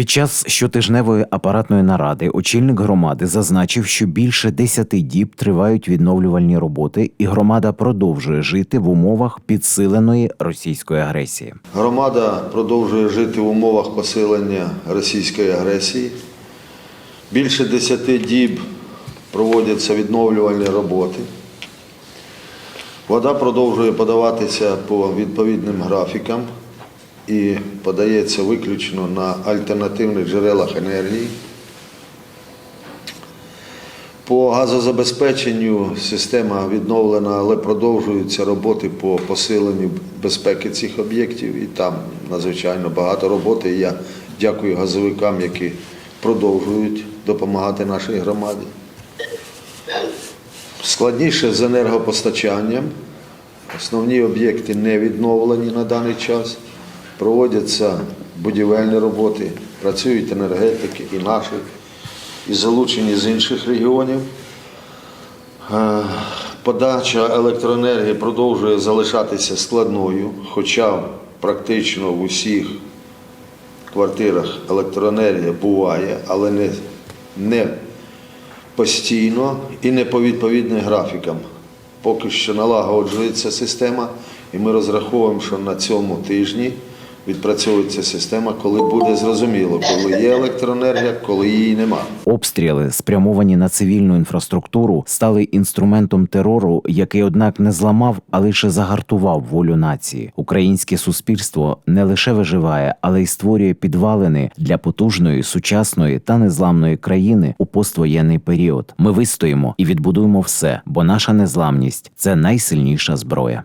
Під час щотижневої апаратної наради очільник громади зазначив, що більше 10 діб тривають відновлювальні роботи, і громада продовжує жити в умовах підсиленої російської агресії. Громада продовжує жити в умовах посилення російської агресії. Більше 10 діб проводяться відновлювальні роботи. Вода продовжує подаватися по відповідним графікам і подається виключно на альтернативних джерелах енергії. По газозабезпеченню система відновлена, але продовжуються роботи по посиленню безпеки цих об'єктів. І там надзвичайно багато роботи. Я дякую газовикам, які продовжують допомагати нашій громаді. Складніше з енергопостачанням. Основні об'єкти не відновлені на даний час. Проводяться будівельні роботи, працюють енергетики і наші, і залучені з інших регіонів. Е, Подача електроенергії продовжує залишатися складною, хоча практично в усіх квартирах електроенергія буває, але не, не постійно і не по відповідним графікам. Поки що налагоджується система, і ми розраховуємо, що на цьому тижні відпрацьовується система, коли буде зрозуміло, коли є електроенергія, коли її немає. Обстріли, спрямовані на цивільну інфраструктуру, стали інструментом терору, який, однак, не зламав, а лише загартував волю нації. Українське суспільство не лише виживає, але й створює підвалини для потужної, сучасної та незламної країни у поствоєнний період. Ми вистоїмо і відбудуємо все, бо наша незламність це найсильніша зброя.